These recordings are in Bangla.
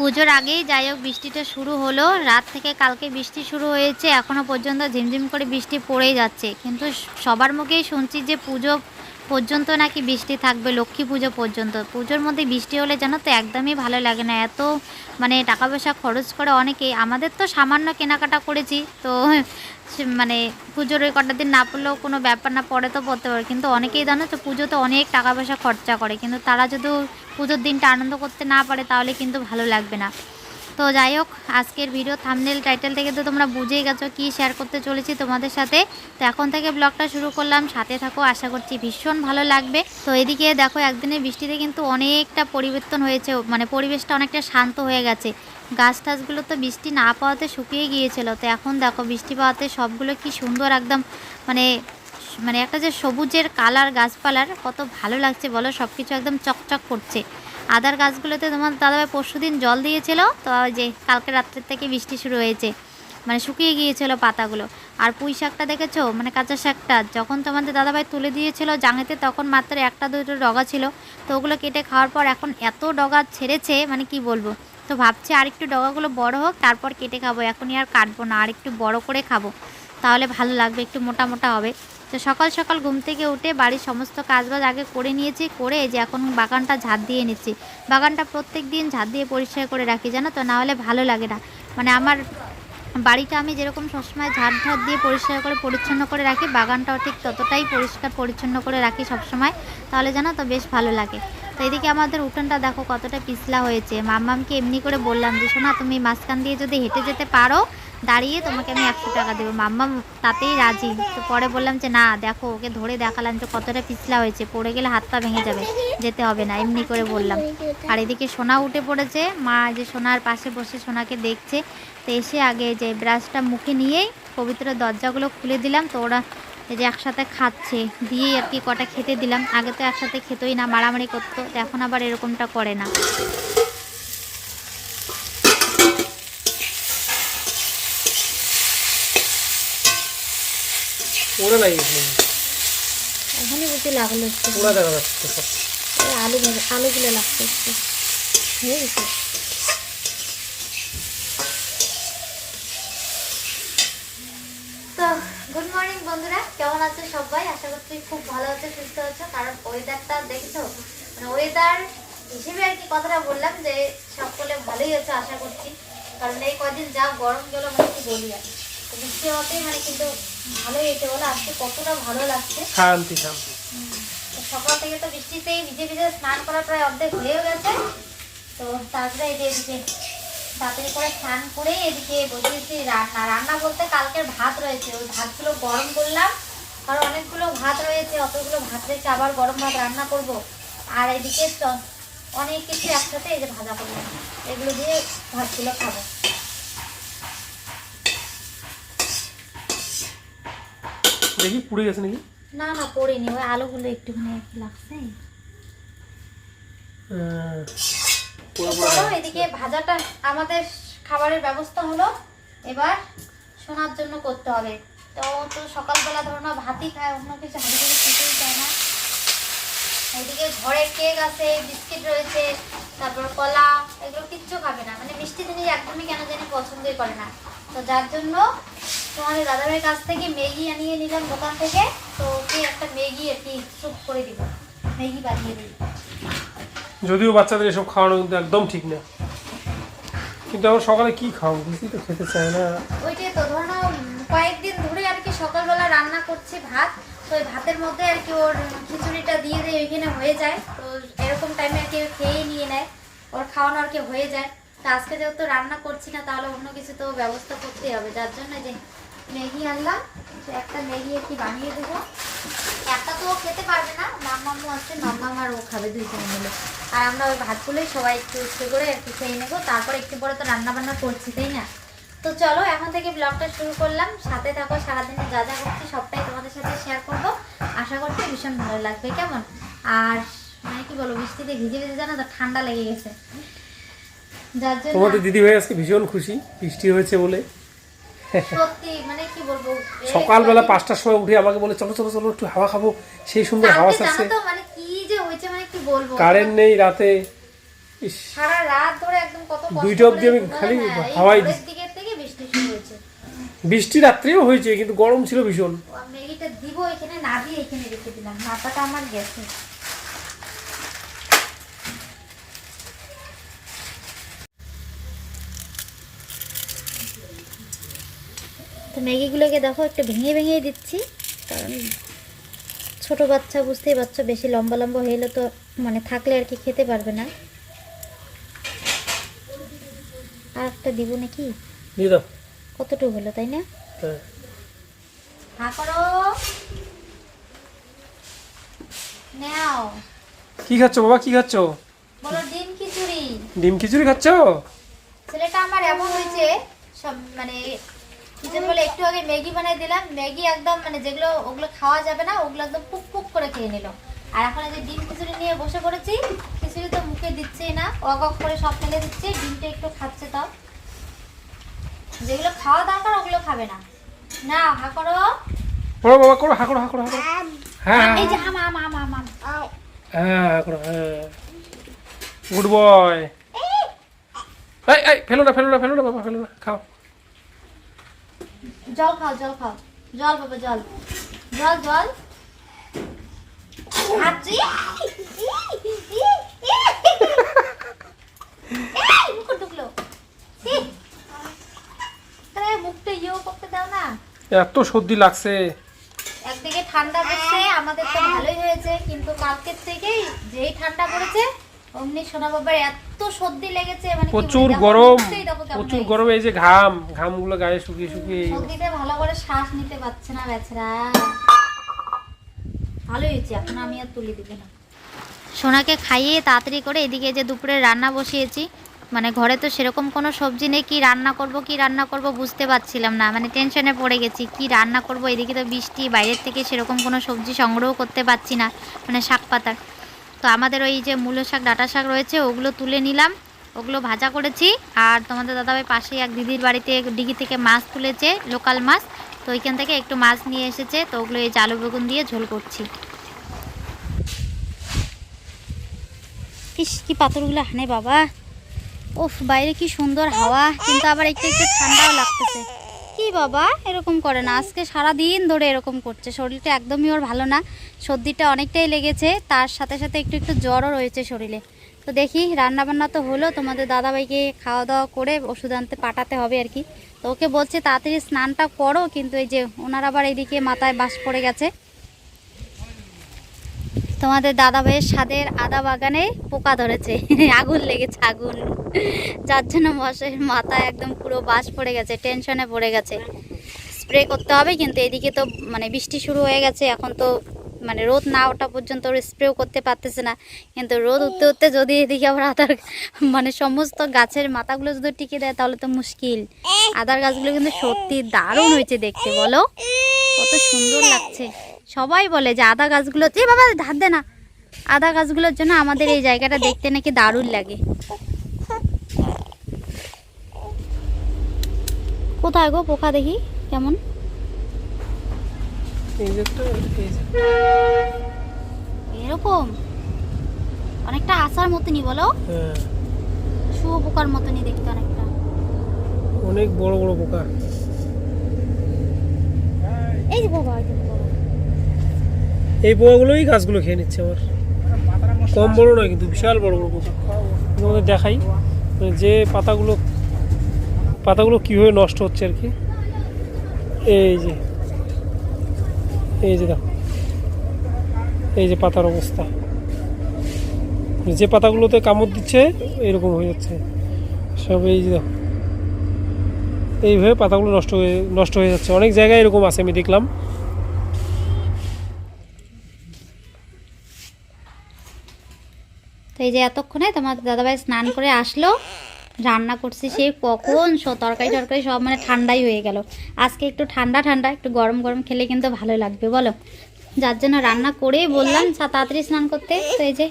পুজোর আগেই যাই হোক বৃষ্টিটা শুরু হলো। রাত থেকে কালকে বৃষ্টি শুরু হয়েছে এখনও পর্যন্ত ঝিমঝিম করে বৃষ্টি পড়েই যাচ্ছে। কিন্তু সবার মুখেই শুনছি যে পুজো পর্যন্ত নাকি বৃষ্টি থাকবে, লক্ষ্মী পুজো পর্যন্ত? পুজোর মধ্যে বৃষ্টি হলে জানো তো একদমই ভালো লাগে না। এত মানে টাকা পয়সা খরচ করে অনেকেই আমাদের তো সামান্য কেনাকাটা করেছি, তো মানে পুজোর ওই কটা দিন না পড়লেও কোনো ব্যাপার না, পরে তো পড়তে পারে কিন্তু অনেকেই জানো তো পুজোতে অনেক টাকা পয়সা খরচা করে, কিন্তু তারা যদি পুজোর দিনটা আনন্দ করতে না পারে তাহলে কিন্তু ভালো লাগবে না। তো যাই হোক, আজকের ভিডিও থামনেল টাইটেল থেকে তো তোমরা বুঝেই গেছো কি শেয়ার করতে চলেছি তোমাদের সাথে। তো এখন থেকে ব্লগটা শুরু করলাম, সাথে থাকো, আশা করছি ভীষণ ভালো লাগবে। তো এদিকে দেখো একদিনের বৃষ্টিতে কিন্তু অনেকটা পরিবর্তন হয়েছে মানে পরিবেশটা অনেকটা শান্ত হয়ে গেছে। গাছ টাছগুলো তো বৃষ্টি না পাওয়াতে শুকিয়ে গিয়েছিল। তো এখন দেখো, বৃষ্টি পাওয়াতে সবগুলো কি সুন্দর একদম মানে মানে একটা যে সবুজের কালার গাছপালার, কত ভালো লাগছে বলো সব কিছু একদম চকচক করছে। আদার গাছগুলোতে তোমার দাদাভাই পরশু দিন জল দিয়েছিল, তো যে কালকে রাত্রের থেকে বৃষ্টি শুরু হয়েছে মানে শুকিয়ে গিয়েছিল পাতাগুলো। আর পুঁই শাকটা দেখেছ? মানে কাঁচা শাকটা, যখন তোমাদের দাদাভাই তুলে দিয়েছিল জাঙেতে, তখন মাত্র একটা দুটো ডগা ছিল। তো ওগুলো কেটে খাওয়ার পর এখন এত ডগা ছেড়েছে মানে কি বলব? তো ভাবছি আর একটু ডগাগুলো বড় হোক, তারপর কেটে খাব। এখনই আর কাটবো না, আর একটু বড় করে খাব। তাহলে ভালো লাগবে, একটু মোটা মোটা হবে। তো সকাল সকাল ঘুম থেকে উঠে বাড়ির সমস্ত কাজবাজ আগে করে নিয়েছি, করে যে এখন বাগানটা ঝাঁট দিয়ে নিচ্ছি। বাগানটা প্রত্যেক দিন ঝাঁট দিয়ে পরিষ্কার করে রাখি, জানো তো? নাহলে ভালো লাগে না। মানে আমার বাড়িটা আমি যেরকম সবসময় ঝাড় ঝাড় দিয়ে পরিষ্কার করে, পরিচ্ছন্ন করে রাখি, বাগানটাও ঠিক ততটাই পরিষ্কার, পরিচ্ছন্ন করে রাখি সবসময়, তাহলে জানো তো বেশ ভালো লাগে। তো এদিকে আমাদের উঠোনটা দেখো কতটা পিছলা হয়েছে। মাম্মামকে এমনি করে বললাম যে, শোনা, তুমি মাঝখান দিয়ে যদি হেঁটে যেতে পারো, দাঁড়িয়ে তোমাকে আমি একশো টাকা দেবো। মাম্মা তাতেই রাজি। তো পরে বললাম যে, না, দেখো, ওকে ধরে দেখালাম যে কতটা পিছলা হয়েছে। পড়ে গেলে হাত পা ভেঙে যাবে, যেতে হবে না। এমনি করে বললাম। আর এদিকে সোনা উঠে পড়েছে। মা যে সোনার পাশে বসে সোনাকে দেখছে। তো এসে আগে যে ব্রাশটা মুখে নিয়েই পবিত্র দরজাগুলো খুলে দিলাম। তো ওরা এই যে একসাথে খাচ্ছে দিয়েই আর কি কটা খেতে দিলাম। আগে তো একসাথে খেতোই না মারামারি করতো তো এখন আবার এরকমটা করে না। ওরা নাই ওখানে বুঝতে লাগল একটু। ওরা দেখা যাচ্ছে আলু আলুগুলো লাগছে একটু। হয়ে গেছে তো গুড মর্নিং বন্ধুরা কেমন আছো সবাই? আশা করছি খুব ভালো আছো সুস্থ আছো। কারণ ওয়েদারটা দেখছ মানে ওয়েদার হিসেবে আর কি কথাটা বললাম যে সকলে ভালোই আছে আশা করছি। কারণ এই কদিন যা গরম গেল মানে কি বলি আর বৃষ্টি হতেই মানে কিন্তু ভালোই বলে আজকে কতটা ভালো লাগছে। শান্তি শান্তি। সকাল থেকে তো বৃষ্টিতেই ভিজে ভিজে স্নান করা প্রায় অর্ধেক হয়েও গেছে। তো তারপরে এই যে এদিকে তাড়াতাড়ি করে স্নান করে এদিকে বসিয়েছি রান্না। রান্না বলতে কালকের ভাত রয়েছে ওই ভাতগুলো গরম করলাম। কারণ অনেকগুলো ভাত রয়েছে অতগুলো ভাত রেখে আবার গরম ভাত রান্না করব। আর এদিকে অনেক কিছু একসাথে এই যে ভাজা করলাম এগুলো দিয়ে ভাতগুলো খাব। দেখি পুড়ে গেছে নাকি? না না পড়িনি। ওই আলুগুলো একটুখানি একটু লাগছে চলো, এদিকে ভাজাটা আমাদের খাবারের ব্যবস্থা হলো। এবার শোনার জন্য করতে হবে। তো তো সকালবেলা ধরো না ভাতই খায় অন্য কিছু হাতে করে খেতেই চায় না। এদিকে ঘরে কেক আছে বিস্কিট রয়েছে তারপর কলা এগুলো কিচ্ছু খাবে না। মানে মিষ্টি জিনিস একদমই কেন জানি পছন্দই করে না। তো যার জন্য তোমাদের দাদাভাইয়ের কাছ থেকে ম্যাগি আনিয়ে নিলাম দোকান থেকে। তো ওকে একটা ম্যাগি আর কি স্যুপ করে দিব। ম্যাগি বানিয়ে দিই। যদিও বাচ্চাদের এসব খাওয়ানো কিন্তু একদম ঠিক না। কিন্তু আমার সকালে কি খাও কিছুই তো খেতে চায় না। ওইটাই তো ধরো কয়েকদিন সকালবেলা রান্না করছি ভাত, তো ওই ভাতের মধ্যে আর কি ওর খিচুড়িটা দিয়ে দিয়ে ওইখানে হয়ে যায়। তো এরকম টাইমে আর কি খেয়েই নিয়ে নেয়, ওর খাওয়ানো আর কি হয়ে যায়। তো আজকে যেহেতু রান্না করছি না, তাহলে অন্য কিছু তো ব্যবস্থা করতেই হবে। যার জন্য যে ম্যাগি আনলাম একটা ম্যাগি আর কি বানিয়ে দেবো। একটা তো খেতে পারবে না মাম্মাম্মু আছে মাম্মাম আর ও খাবে দুইজনে মিলে। আর আমরা ওই ভাতগুলোই সবাই একটু একটু করে একটু খেয়ে নেব। তারপর একটু পরে তো রান্না বান্না করছি, তাই না? তো চলো এখন থেকে ব্লগটা শুরু করলাম। সাথে থাকো সারাদিনে যা যা করছি সবটাই তোমাদের সাথে শেয়ার করব। আশা করছি ভীষণ ভালো লাগবে কেমন? আর মানে কি বলব বৃষ্টিতে ভিজে ভিজে জানো তো ঠান্ডা লেগে গেছে। যার জন্য তোমাদের দিদি ভাই আজকে ভীষণ খুশি বৃষ্টি হয়েছে বলে। সত্যি মানে কি বলব সকালবেলা পাঁচটার সময় উঠে আমাকে বলে চলো চলো চলো একটু হাওয়া খাব। সেই সুন্দর হাওয়া কালকে ছাড়ছে। জানো তো মানে কি যে হয়েছে মানে কি বলব? কারেন্ট নেই রাতে। সারা রাত ধরে একদম কত কষ্ট দুইটা অবধি আমি খালি হাওয়াই ভোরের দিছি। দিকের থেকে বৃষ্টি শুরু হয়েছে বৃষ্টি রাত্রেও হয়েছে কিন্তু গরম ছিল ভীষণ। ম্যাগিটা দিব এখানে না দিয়ে এখানে রেখে দিলাম মাথাটা আমার গেছে। তো ম্যাগিগুলোকে দেখো একটু ভেঙে ভেঙে দিচ্ছি কারণ ছোট বাচ্চা বুঝতেই পারছ বেশি লম্বা লম্বা হয়ে তো মানে থাকলে আর কি খেতে পারবে না। আর একটা দিব নাকি? দিয়ে দাও। কতটুকু হলো তাই না? হ্যাঁ। হা করো। নাও। কি খাচ্ছ বাবা? কি খাচ্ছ? বলো ডিম খিচুড়ি। ডিম খিচুড়ি খাচ্ছ? ছেলেটা আমার এমন হয়েছে সব মানে কি বলে একটু আগে ম্যাগি বানাই দিলাম। ম্যাগি একদম মানে যেগুলো ওগুলো খাওয়া যাবে না ওগুলো একদম পুক পুক করে খেয়ে নিল। আর এখন যে ডিম খিচুড়ি নিয়ে বসে পড়েছি খিচুড়ি তো মুখে দিচ্ছেই না অক করে সব ফেলে দিচ্ছে ডিমটা একটু খাচ্ছে তাও। যেগুলো খাওয়া দরকার ওগুলো খাবে না। না হা করো। করো বাবা করো হা করো হা করো হা করো। হ্যাঁ এই যে হাম হাম হাম হাম হ্যাঁ হা করো হ্যাঁ গুড বয় এই এই ফেলো না ফেলো না ফেলো না বাবা ফেলো না খাও। জল খাও জল খাও। জল বাবা জল। জল জল। হাঁচি এই, মুখে ঢুকলো ছি। আরে, মুখটা ইয়েও করতে দাও না এত সর্দি লাগছে। একদিকে ঠান্ডা পড়ছে আমাদের তো ভালোই হয়েছে কিন্তু কালকের থেকেই যেই ঠান্ডা পড়েছে অমনি সোনা বাবার এত সর্দি লেগেছে মানে প্রচুর গরম প্রচুর হয়েছে। গরমে এই যে ঘাম ঘামগুলো গায়ে শুকিয়ে শুকিয়ে। সর্দিতে ভালো করে শ্বাস নিতে পারছে না বেচারা। ভালো হয়েছে এখন আমি আর তুলি দিব না। সোনাকে খাইয়ে তাড়াতাড়ি করে এদিকে যে দুপুরে রান্না বসিয়েছি মানে ঘরে তো সেরকম কোনো সবজি নেই, কি রান্না করব, কি রান্না করব বুঝতে পারছিলাম না। মানে টেনশনে পড়ে গেছি, কি রান্না করব? এদিকে তো বৃষ্টি, বাইরের থেকে সেরকম কোনো সবজি সংগ্রহ করতে পারছি না মানে শাক পাতার। তো আমাদের ওই যে মূলো শাক, ডাঁটা শাক রয়েছে, ওগুলো তুলে নিলাম, ওগুলো ভাজা করেছি। আর তোমাদের দাদাভাই পাশে এক দিদির বাড়িতে ডিগি থেকে মাছ তুলেছে, লোকাল মাছ। তো ওইখান থেকে একটু মাছ নিয়ে এসেছে, তো ওগুলো এই জালু বেগুন দিয়ে ঝোল করছি। ইস, কি পাথরগুলো হানে বাবা। উফ, বাইরে কি সুন্দর হাওয়া, কিন্তু আবার একটু একটু ঠান্ডাও লাগতেছে। কি বাবা, এরকম করে না। আজকে সারা দিন ধরে এরকম করছে। শরীরটা একদমই ওর ভালো না। সর্দিটা অনেকটাই লেগেছে। তার সাথে সাথে একটু একটু জ্বরও রয়েছে শরীরে। তো দেখি রান্না বান্না তো হলো। তোমাদের দাদাভাইকে খাওয়া দাওয়া করে ওষুধ আনতে পাঠাতে হবে আর কি। তো ওকে বলছে, তাড়াতাড়ি স্নানটা করো। কিন্তু এই যে, ওনার আবার এদিকে মাথায় বাস পড়ে গেছে। তোমাদের দাদা ভাইয়ের স্বাদের আদা বাগানে পোকা ধরেছে। আগুন লেগেছে, আগুন। যার জন্য মশাইয়ের মাথায় একদম পুরো বাস পড়ে গেছে, টেনশনে পড়ে গেছে। স্প্রে করতে হবে, কিন্তু এদিকে তো মানে বৃষ্টি শুরু হয়ে গেছে, এখন তো মানে রোদ না ওঠা পর্যন্ত ওর স্প্রেও করতে পারতেছে না। কিন্তু রোদ উঠতে উঠতে যদি এদিকে আবার আদার মানে সমস্ত গাছের মাথাগুলো যদি টিকে দেয়, তাহলে তো মুশকিল। আদার গাছগুলো কিন্তু সত্যি দারুণ হয়েছে দেখতে, বলো। কত সুন্দর লাগছে। সবাই বলে যে আদা গাছগুলো এ বাবা ধার দে না। আদা গাছগুলোর জন্য আমাদের এই জায়গাটা দেখতে নাকি দারুণ লাগে। কোথায় গো পোকা দেখি? কেমন। এরকম? অনেকটা আসার মতনই বলো। হ্যাঁ। শুয়ো পোকার মতনই দেখতে অনেকটা। অনেক বড় বড় পোকা। এই যে বাবা এই পোকাগুলোই গাছগুলো খেয়ে নিচ্ছে আমার। কম বড় নয় কিন্তু বিশাল বড় বড় পোকা তোমাদের দেখাই মানে যে পাতাগুলো পাতাগুলো কীভাবে নষ্ট হচ্ছে আর কি। এই যে এই যে দেখো, এই যে পাতার অবস্থা। যে পাতাগুলোতে কামড় দিচ্ছে, এরকম হয়ে যাচ্ছে। সব এই যে দেখো, এইভাবে পাতাগুলো নষ্ট হয়ে নষ্ট হয়ে যাচ্ছে। অনেক জায়গায় এরকম আছে, আমি দেখলাম। এই যে এতক্ষণে তোমার দাদাভাই স্নান করে আসলো রান্না করছি সেই কখন স- তরকারি টরকারি সব মানে ঠান্ডাই হয়ে গেল। আজকে একটু ঠান্ডা ঠান্ডা একটু গরম গরম খেলে কিন্তু ভালো লাগবে বলো? যার জন্য রান্না করেই বললাম তাড়াতাড়ি স্নান করতে। তো এই যে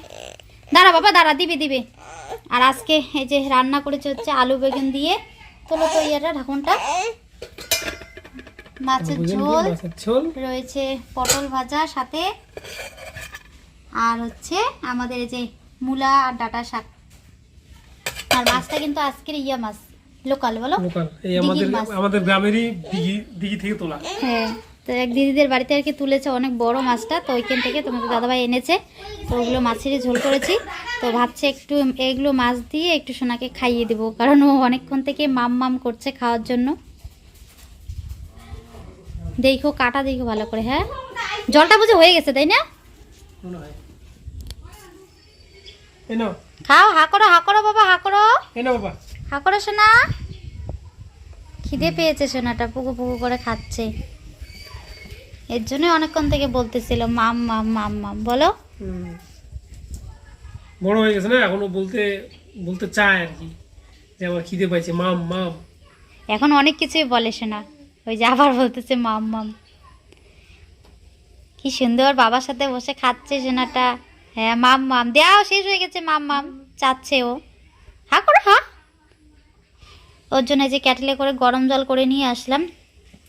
দাঁড়া বাবা দাঁড়া দিবে দিবে। আর আজকে এই যে রান্না করেছে হচ্ছে আলু বেগুন দিয়ে তোলো তো ইয়েটা ঢাকুনটা। মাছের ঝোল মাছের ঝোল। রয়েছে পটল ভাজা সাথে। আর হচ্ছে আমাদের এই যে মূলা আর ডাটা শাক। আর মাছটা কিন্তু আজকের ইয়া মাছ লোকাল বলো? লোকাল এই আমাদের। আমাদের গ্রামেরই দিঘি দিঘি থেকে তোলা। হ্যাঁ তো এক দিদিদের বাড়িতে আর কি তুলেছে অনেক বড় মাছটা তো ওইখান থেকে তোমাদের দাদাভাই এনেছে। তো ওগুলো মাছেরই ঝোল করেছি। তো ভাবছি একটু এগুলো মাছ দিয়ে একটু সোনাকে খাইয়ে দেবো কারণ ও অনেকক্ষণ থেকে মাম মাম করছে খাওয়ার জন্য। দেখো কাটা দেখো ভালো করে হ্যাঁ? জলটা বুঝে হয়ে গেছে তাই না? মনে হয়। এই নাও খাও হা করো হা করো বাবা হা করো। এই বাবা। হা করো সোনা। খিদে পেয়েছে সোনাটা পুকু পুকু করে খাচ্ছে। এর জন্য অনেকক্ষণ থেকে বলতেছিল মাম মাম মাম মাম। বলো। বড় হয়ে গেছে না এখনও বলতে বলতে চায় আর কি যে আমার খিদে পাইছে মাম মাম। এখন অনেক কিছুই বলে সোনা। ওই যে আবার বলতেছে মাম মাম। কি সুন্দর বাবার সাথে বসে খাচ্ছে সোনাটা। হ্যাঁ মাম মাম দেওয়া শেষ হয়ে গেছে মাম মাম চাচ্ছে ও। হা করো হা। ওর জন্য যে ক্যাটেলে করে গরম জল করে নিয়ে আসলাম।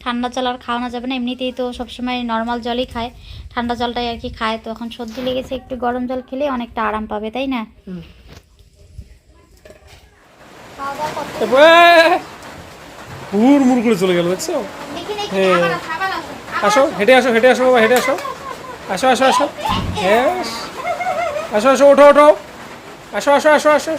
ঠান্ডা জল আর খাওয়ানো যাবে না। এমনিতেই তো সবসময় নর্মাল জলই খায়। ঠান্ডা জলটাই আর কি খায়। তো এখন সর্দি লেগেছে একটু গরম জল খেলে অনেকটা আরাম পাবে তাই না? করে চলে গেল দেখছ? দেখি দেখি। হ্যাঁ। আসো হেঁটে আসো হেঁটে আসো বাবা হেঁটে আসো। আসো আসো আসো। হ্যাঁ। আসো আসো ওঠো ওঠো। আসো আসো আসো আসো।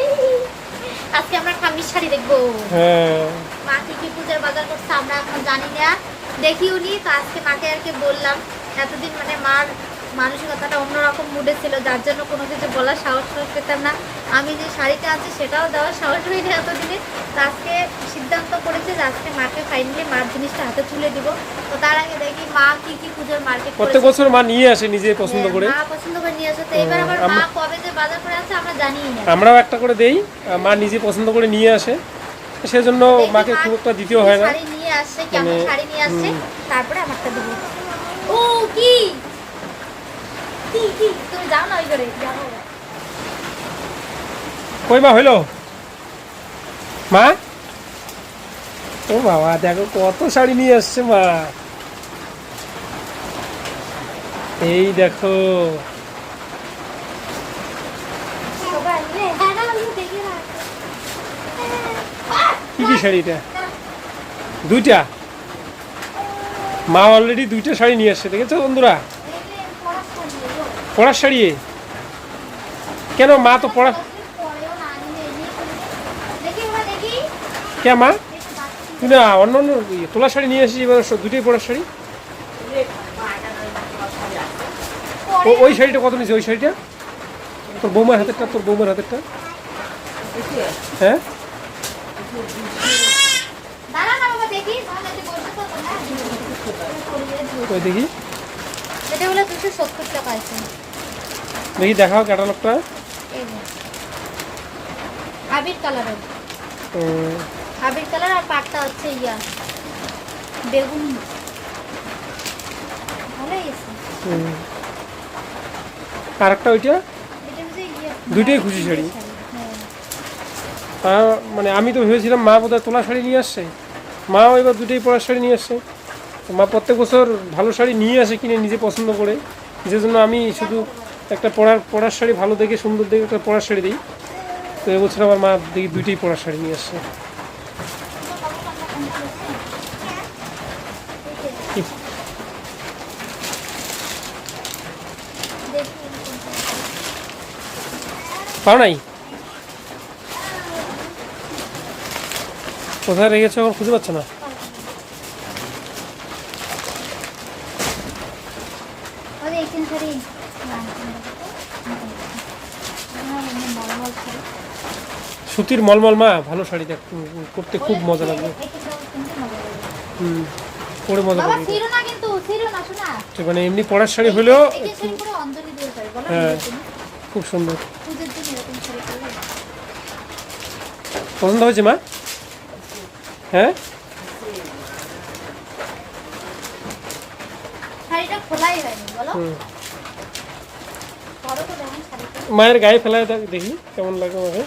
দেখো আজকে আমরা শাড়ি দেখব। হ্যাঁ। মা কি কি পূজার বাজার করছে আমরা এখন জানি না। দেখিও নি তো আজকে মাকে আর কি বললাম। এতদিন মানে মার মানসিকতাটা অন্যরকম মুডে ছিল যার জন্য কোনো কিছু বলার সাহস পেতাম না। আমি যে শাড়িটা আছে সেটাও দেওয়ার সাহস হয়নি এতদিনে। তো আজকে সিদ্ধান্ত করেছে যে আজকে মাকে ফাইনালি মার জিনিসটা হাতে তুলে দিব। তো তার আগে দেখি মা কি কি পুজোর মার্কেট প্রত্যেক বছর মা নিয়ে আসে নিজে পছন্দ করে। মা পছন্দ করে নিয়ে আসে। তো এবার আবার মা কবে যে বাজার করে আছে আমরা জানিই না। আমরাও একটা করে দেই। মা নিজে পছন্দ করে নিয়ে আসে। সেজন্য মাকে খুব একটা দিতেও হয় না। শাড়ি নিয়ে আসছে কেমন মানে, শাড়ি নিয়ে হুম। তারপরে আমারটা দেবো। ও কি? কি কি? তুমি যাও না ওই করে যাও। কই মা হইল? মা? ও বাবা দেখো কত শাড়ি নিয়ে আসছে মা। এই দেখো। হ্যাঁ না কি কি শাড়ি এটা? দুইটা? মা অলরেডি দুইটা শাড়ি নিয়ে আসছে দেখেছ বন্ধুরা? পড়ার শাড়ি? কেন মা তো পড়া কে মা? তুই না অন্য অন্য ইয়ে, তোলা শাড়ি নিয়ে আসিস এবার দুটোই পড়ার শাড়ি? ওই শাড়িটা কত নিয়েছে? ওই শাড়িটা? তোর বৌমার হাতেরটা তোর বৌমার হাতেরটা? হ্যাঁ? দেখি। এটা দুশো সত্তর টাকা আছে। দেখি দেখাও ক্যাটালগটা। আবির কালারের উম, আবির কালার আর পাটটা হচ্ছে ইয়া বেগুনি। ভালোই। আর একটা ওইটা? এটা দুইটাই খুশি শাড়ি। হ্যাঁ। আর মানে আমি তো ভেবেছিলাম মা বোধহয় তোলা শাড়ি নিয়ে আসছে। মাও এবার দুটোই পরার শাড়ি নিয়ে আসছে। মা প্রত্যেক বছর ভালো শাড়ি নিয়ে আসে কিনে নিজে পছন্দ করে। যে জন্য আমি শুধু একটা পড়ার পড়ার শাড়ি ভালো দেখে, সুন্দর দেখে একটা পড়ার শাড়ি দিই। তো এ এবছর আমার মা দেখি দুইটাই পড়ার শাড়ি নিয়ে আসছে। পাও নাই? কোথায় রেখেছো? এখন খুঁজে পাচ্ছ না? সুতির মলমল মা ভালো শাড়ি দেখ করতে খুব মজা লাগবে হুম পরে মজা লাগবে মানে এমনি পরার শাড়ি হলেও হ্যাঁ। খুব সুন্দর। পছন্দ হয়েছে মা? হ্যাঁ? শাড়িটা খোলাই হয়নি বলো। मायर गाय फैलाए देखी कम लगे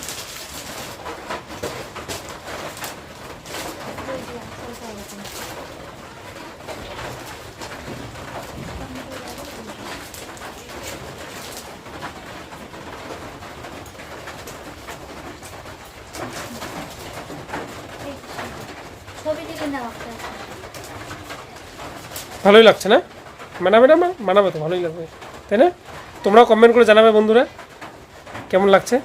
भलोई लगे ना? मानव ना मानव तो भलोई लगे तेना তোমরাও কমেন্ট করে জানাবে বন্ধুরা। কেমন লাগছে?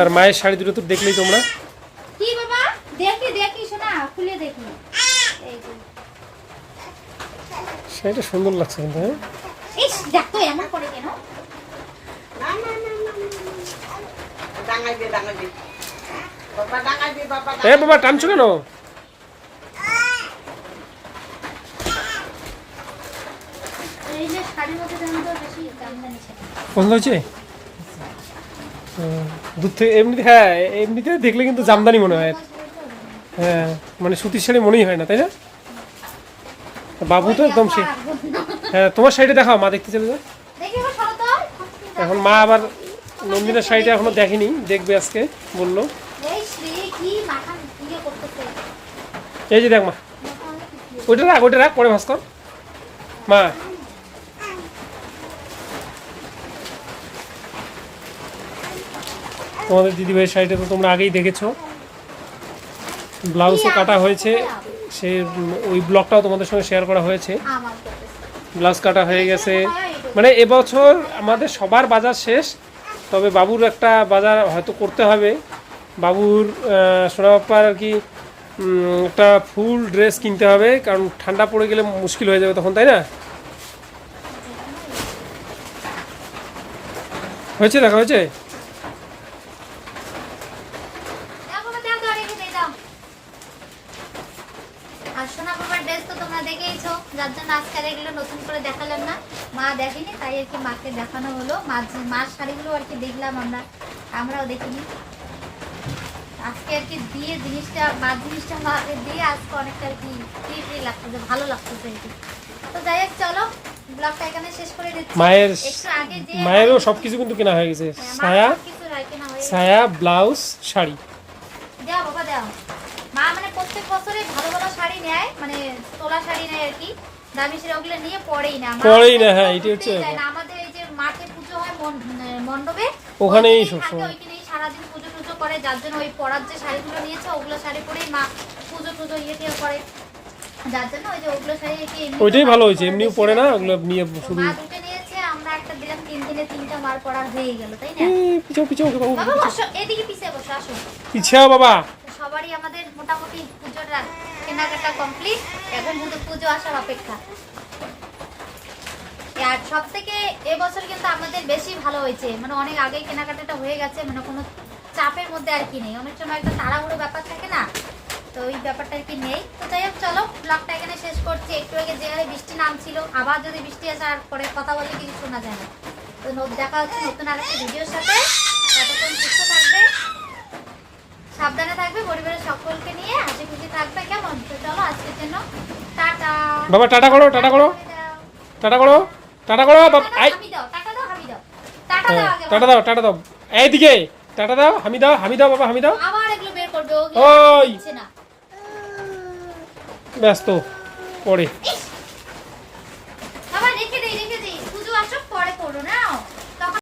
আর মায়ের শাড়ি দুটো তো দেখলেই তোমরা। কি বাবা? দেখি দেখি শোনা খুলে দেখি এই যে। শাড়িটা সুন্দর লাগছে কিন্তু হ্যাঁ? ইস দেখ তো এমন করে কেন? না না না না ডাঙাই দে ডাঙাই দে এ বাবা টানছো কেন? পছন্দ হয়েছে? দূর থেকে এমনিতে হ্যাঁ এমনিতে দেখলে কিন্তু জামদানি মনে হয়। হ্যাঁ মানে সুতির শাড়ি মনেই হয় না তাই না? বাবু তো একদম সে হ্যাঁ তোমার শাড়িটা দেখাও মা দেখতে চলে যায় এখন মা আবার নন্দিনের শাড়িটা এখনও দেখেনি দেখবে আজকে বলল এই শ্রী কি মাথা ইয়ে করতেছে এই যে দেখ মা। ওইটা রাখ ওইটা রাখ পরে ভাস্কর। মা। তোমাদের দিদিভাইয়ের শাড়িটা তো তোমরা আগেই দেখেছ। ব্লাউজও কাটা হয়েছে। সে ওই ব্লগটাও তোমাদের সঙ্গে শেয়ার করা হয়েছে। ব্লাউজ কাটা হয়ে গেছে। মানে এবছর আমাদের সবার বাজার শেষ। তবে বাবুর একটা বাজার হয়তো করতে হবে। বাবুর সোনাবাপ্পার আর কি একটা ফুল ড্রেস কিনতে হবে, কারণ ঠান্ডা পড়ে গেলে মুশকিল হয়ে যাবে তখন, তাই না? হয়েছে দেখা, হয়েছে? যার জন্য আজকে এগুলো নতুন করে দেখালাম না। মা দেখেনি, তাই আর কি মাকে দেখানো হলো। মা মার শাড়িগুলো আর কি দেখলাম আমরা। আমরাও দেখিনি। আজকে আর কি দিয়ে জিনিসটা মার জিনিসটা দিয়ে আজকে অনেকটা আর কি ফ্রি ফ্রি লাগতেছে ভালো লাগতেছে আর কি। তো যাই হোক চলো ব্লগটা এখানে শেষ করে দিচ্ছি। মায়ের মায়েরও সব কিছু কিন্তু কেনা হয়ে গেছে। সবকিছু না হয়ে ছায়া ব্লাউজ শাড়ি। দাও বাবা দাও মা মানে প্রত্যেক বছরে ভালো ভালো শাড়ি নেয় মানে তোলা শাড়ি নেয় আর কি। দামি শাড়ি ওগুলো নিয়ে পরেই না। পরেই না, হ্যাঁ, ঘুরতেই হচ্ছে আমাদের এই যে মাঠে পুজো হয় মানে মণ্ডপে ওখানেই থাকে, সবসময়। ওইখানেই সারাদিন করে যার জন্য ওই পরার যে শাড়িগুলো নিয়েছে ওগুলো শাড়ি পরেই মা পুজো টুজো ইয়ে টিয়ে করে। যার জন্য ওই যে ওগুলো শাড়ি কি ওইটাই ভালো হয়েছে এমনিও পড়ে না ওগুলো নিয়ে শুধু মা দুটো নিয়েছে আমরা একটা দিলাম তিন দিনে তিনটা মার পড়া হয়ে গেল তাই না? পিছাও পিছাও বাবু বাবা বসো এদিকে পিছিয়ে বসো আসো। পিছাও বাবা। সবারই আমাদের মোটামুটি পুজোর কেনাকাটা কমপ্লিট এখন শুধু পুজো আসার অপেক্ষা। আর সব থেকে এবছর কিন্তু আমাদের বেশি ভালো হয়েছে মানে অনেক আগেই কেনাকাটাটা হয়ে গেছে মানে কোনো চাপের মধ্যে আর কি নেই। অনেক সময় একটা তাড়াহুড়ো ব্যাপার থাকে না তো ওই ব্যাপারটা আর কি নেই। তো যাই হোক চলো ব্লগটা এখানে শেষ করছি। একটু আগে যে হারে বৃষ্টি নামছিল আবার যদি বৃষ্টি আসে আর পরে কথা বললে কিছু শোনা যায় না। তো দেখা হচ্ছে নতুন আরেকটা ভিডিওর সাথে। ততক্ষণ সুস্থ থাকবে সাবধানে থাকবে পরিবারের সকলকে নিয়ে হাসি খুশি থাকবে কেমন? তো চলো আজকের জন্য টাটা। বাবা টাটা করো টাটা করো। টাটা করো টাটা করো বাবা টাটা দাও টাটা দাও হ্যাঁ, টাটা দাও টাটা দাও। এইদিকে টাটা দাও হামি দাও হামি দাও বাবা হামি দাও আবার এগুলো বের করবে ওই। ব্যস্ত পড়ে